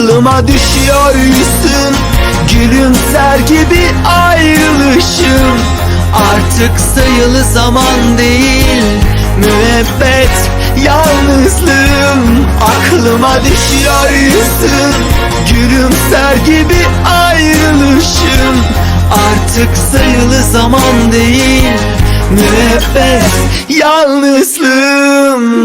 Aklıma düşüyor yüzün. Gülümser gibi ayrılışım. Artık sayılı zaman değil. Müebbet yalnızlığım. Aklıma düşüyor yüzün. Gülümser gibi ayrılışım. Artık sayılı zaman değil. Müebbet yalnızlığım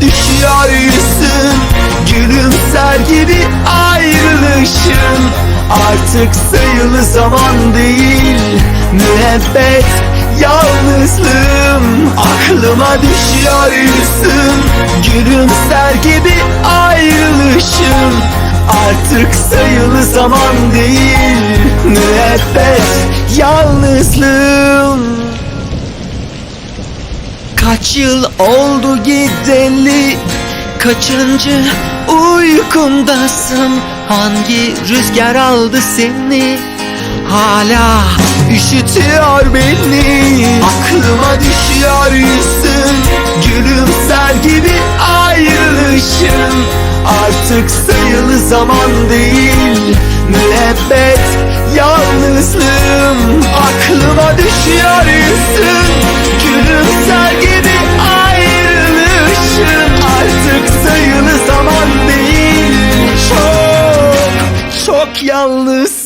düşüyor yüzün Gülümser gibi ayrılışın. Artık sayılı zaman değil. Müebbet yalnızlığım. Aklıma düşüyor yüzün Gülümser gibi ayrılışın. Artık sayılı zaman değil. Müebbet yalnızlığım Kaç yıl oldu gideli? Kaçıncı uykundasın? Hangi rüzgar aldı seni? Hala üşütüyor beni. Aklıma düşüyor yüzün. Gülümser gibi ayrılışın. Artık sayılı zaman değil. Müebbet yalnızlığım. Aklıma düşüyor yüzün yalnız.